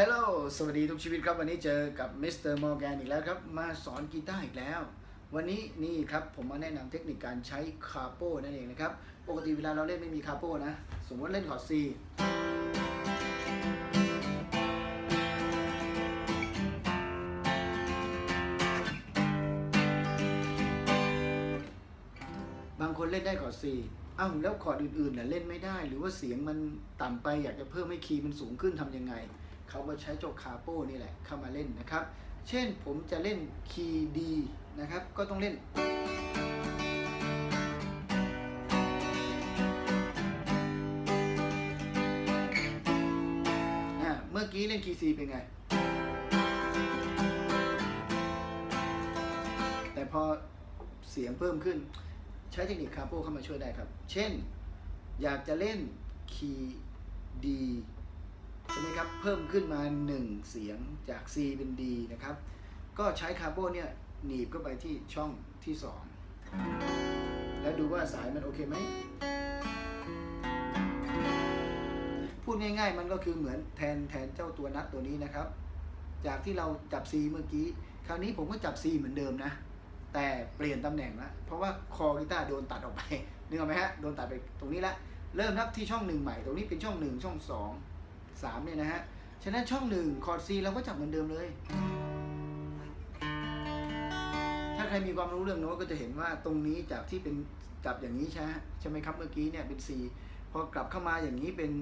ฮลโหลสวัสดีทุกชีวิตครับ วันนี้เจอกับมิสเตอร์มอร์แกนอีกแล้วครับ มาสอนกีตาร์อีกแล้ว วันนี้นี่ครับผมมาแนะนำเทคนิคการใช้คาโป้นั่นเองนะครับ ปกติเวลาเราเล่นไม่มีคาโป้นะ สมมติเล่นคอร์ด C บางคนเล่นได้คอร์ด C อ้าวแล้วคอร์ดอื่นๆน่ะเล่นไม่ได้ หรือว่าเสียงมันต่ำไปอยากจะเพิ่มให้คีย์มันสูงขึ้นทำยังไง เขาก็ใช้เจ้าคาโป้นี่แหละเข้ามาเล่นนะครับ เช่นผมจะเล่นคีย์ดีนะครับ ก็ต้องเล่น เมื่อกี้เล่นคีย์ซีเป็นไง แต่พอเสียงเพิ่มขึ้น ใช้เทคนิคคาโปเข้ามาช่วยได้ครับ เช่น อยากจะเล่นคีย์ดี ใช่ไหมครับ เพิ่มขึ้นมา 1 เสียงจาก C เป็น D นะครับ ก็ใช้คาร์โปเนี่ยหนีบเข้าไปที่ช่องที่ 2 แล้วดูว่าสายมันโอเคไหม พูดง่ายๆมันก็คือเหมือนแทนแทนเจ้าตัวนัดตัวนี้นะครับ จากที่เราจับ C เมื่อกี้ คราวนี้ผมก็จับ C เหมือนเดิมนะ แต่เปลี่ยนตำแหน่งละเพราะว่าคอกีตาร์โดนตัดออกไปนึกออกไหมฮะ โดนตัดไปตรงนี้ละ เริ่มนับที่ช่องหนึ่งใหม่ ตรงนี้เป็นช่องหนึ่งช่องสอง สามเนี่ยนะฮะ ฉะนั้นช่องหนึ่งคอร์ด C เราก็จับเหมือนเดิมเลย ถ้าใครมีความรู้เรื่องโน้ตก็จะเห็นว่าตรงนี้จากที่เป็นจับอย่างนี้ใช่ไหมใช่ไหมครับเมื่อกี้เนี่ยเป็น C พอกลับเข้ามาอย่างนี้เป็น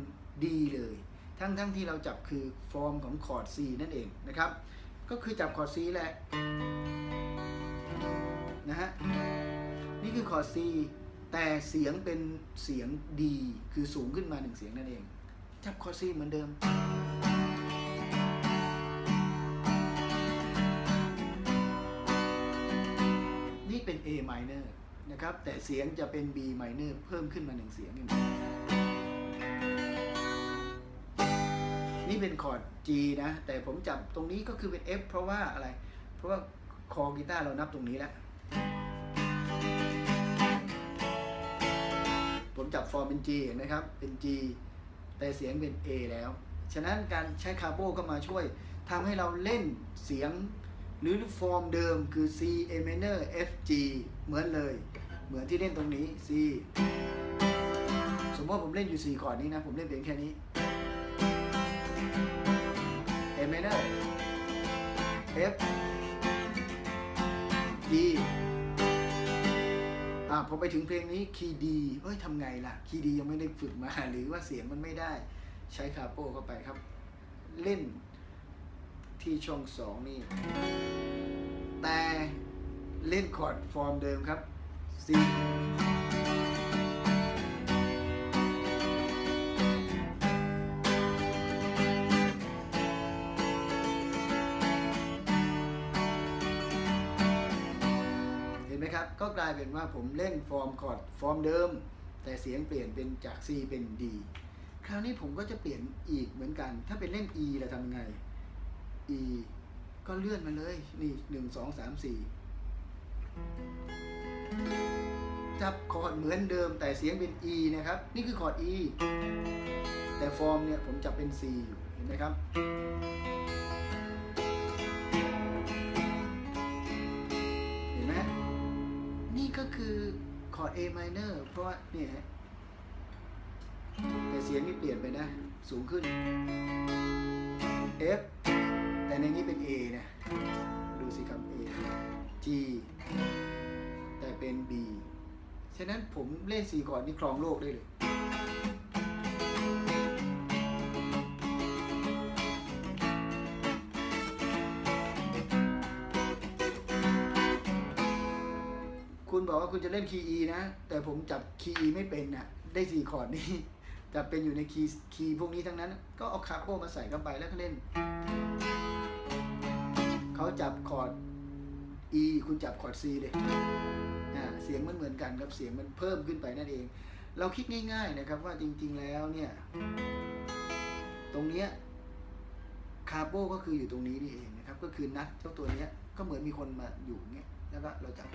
D เลย ทั้งทั้งที่เราจับคือฟอร์มของคอร์ด C นั่นเองนะครับ ก็คือจับคอร์ด C แหละนะฮะ นี่คือคอร์ด C แต่เสียงเป็นเสียง D คือสูงขึ้นมาหนึ่งเสียงนั่นเอง จับคอร์ด C เหมือนเดิม นี่เป็น A minor นะครับ แต่เสียงจะเป็น B minor เพิ่มขึ้นมาหนึ่งเสียงนี่นี่เป็นคอร์ด G นะ แต่ผมจับตรงนี้ก็คือเป็น F เพราะว่าอะไร เพราะว่าคอกีตาร์เรานับตรงนี้แล้วผมจับฟอร์มเป็น G เห็นไหมครับ เป็น G แต่เสียงเป็น A แล้ว ฉะนั้นการใช้คาร์โบก็มาช่วยทำให้เราเล่นเสียงหรือฟอร์มเดิมคือ C A minor F G เหมือนเลย เหมือนที่เล่นตรงนี้ C สมมติว่าผมเล่นอยู่4คอร์ดนี้นะ ผมเล่นเพียงแค่นี้ A minor F G อ่า พอไปถึงเพลงนี้คีย์ดีเอ้ยทำไงล่ะ คีย์ดียังไม่ได้ฝึกมา หรือว่าเสียงมันไม่ได้ ใช้คาโป้เข้าไปครับ เล่นที่ช่องสองนี่ แต่เล่นคอร์ดฟอร์มเดิมครับ C ครับก็กลายเป็นว่าผมเล่นฟอร์มคอร์ดฟอร์มเดิม แต่เสียงเปลี่ยนเป็นจาก C เป็น D คราวนี้ผมก็จะเปลี่ยนอีกเหมือนกัน ถ้าเป็นเล่น E เราทำไง E ก็เลื่อนมาเลยนี่หนึ่งสองสามสี่จับคอร์ดเหมือนเดิมแต่เสียงเป็น E นะครับ นี่คือคอร์ด E แต่ฟอร์มเนี่ยผมจับเป็น C อยู่เห็นไหมครับ A minor เพราะว่าเนี่ยฮะแต่เสียงนี่เปลี่ยนไปนะ สูงขึ้น F แต่ในนี้เป็น A นะดูสิครับ A G แต่เป็น B ฉะนั้นผมเล่นสี่อนนี่ครองโลกได้เลย คุณบอกว่าคุณจะเล่นคีย์ E นะ แต่ผมจับคีย์ E ไม่เป็นน่ะ ได้สี่คอร์ดนี้จะเป็นอยู่ในคีย์คีย์พวกนี้ทั้งนั้น ก็เอาคาโปมาใส่เข้าไปแล้วก็เล่น เขาจับคอร์ด E คุณจับคอร์ด C เลยเสียงมันเหมือนกันครับ เสียงมันเพิ่มขึ้นไปนั่นเอง เราคิดง่าย ๆนะครับว่าจริง ๆแล้วเนี่ย ตรงเนี้ยคาโปก็คืออยู่ตรงนี้นี่เองนะครับ ก็คือนัดเจ้าตัวเนี้ยก็เหมือนมีคนมาอยู่เงี้ย แล้วก็เราจับ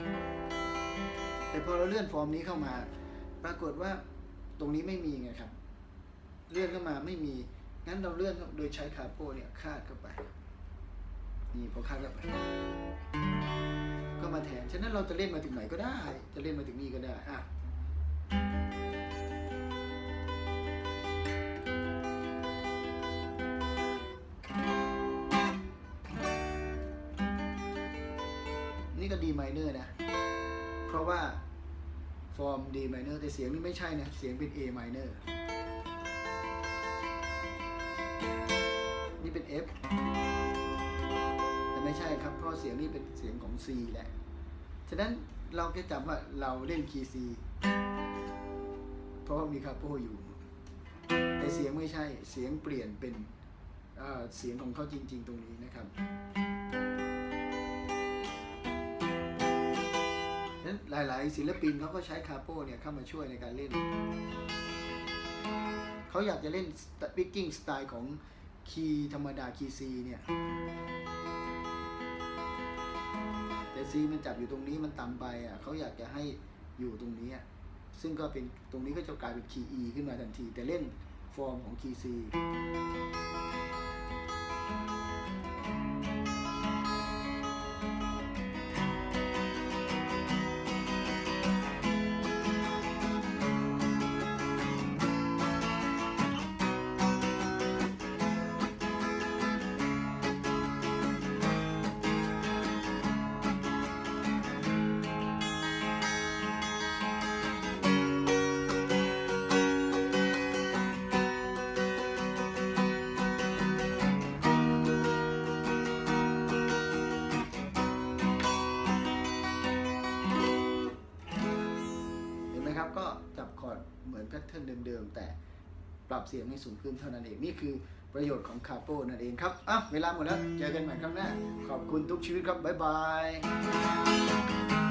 แต่พอเราเลื่อนฟอร์มนี้เข้ามา ปรากฏว่าตรงนี้ไม่มีไงครับ เลื่อนเข้ามาไม่มี งั้นเราเลื่อนโดยใช้คาโปเนี่ยคาดเข้าไป นี่พอคาดเข้าไป ก็มาแทน ฉะนั้นเราจะเล่นมาถึงไหนก็ได้ จะเล่นมาถึงนี่ก็ได้อะ นี่ก็ดีไมเนอร์นะ เพราะว่าฟอร์มดีไมเนอร์แต่เสียงนี่ไม่ใช่นะ เสียงเป็น A minor นี่เป็น F แต่ไม่ใช่ครับ เพราะเสียงนี่เป็นเสียงของ C แหละ ฉะนั้นเราแค่จำว่าเราเล่นคีย์ C เพราะว่ามีคาโปอยู่ แต่เสียงไม่ใช่ เสียงเปลี่ยนเป็นเอ่อเสียงของเขาจริง ๆ ตรงนี้นะครับ หลาย ๆ ศิลปินเขาก็ใช้คาโปเนี่ยเข้ามาช่วยในการเล่น เขาอยากจะเล่นปิกกิ้งสไตล์ของคีย์ธรรมดาคีย์ซีเนี่ยแต่ซีมันจับอยู่ตรงนี้มันต่ำไปอะเขาอยากจะให้อยู่ตรงนี้อะซึ่งก็เป็นตรงนี้ก็จะกลายเป็นคีย์ E ขึ้นมาทันที แต่เล่นฟอร์มของคีย์ซี เหมือนแพทเทิร์นเดิมๆ แต่ปรับเสียงให้สูงขึ้นเท่านั้นเอง นี่คือประโยชน์ของคาโปนั่นเองครับอะเวลาหมดแล้ว เจอกันใหม่ครั้งหน้า ขอบคุณทุกชีวิตครับ บ๊ายบาย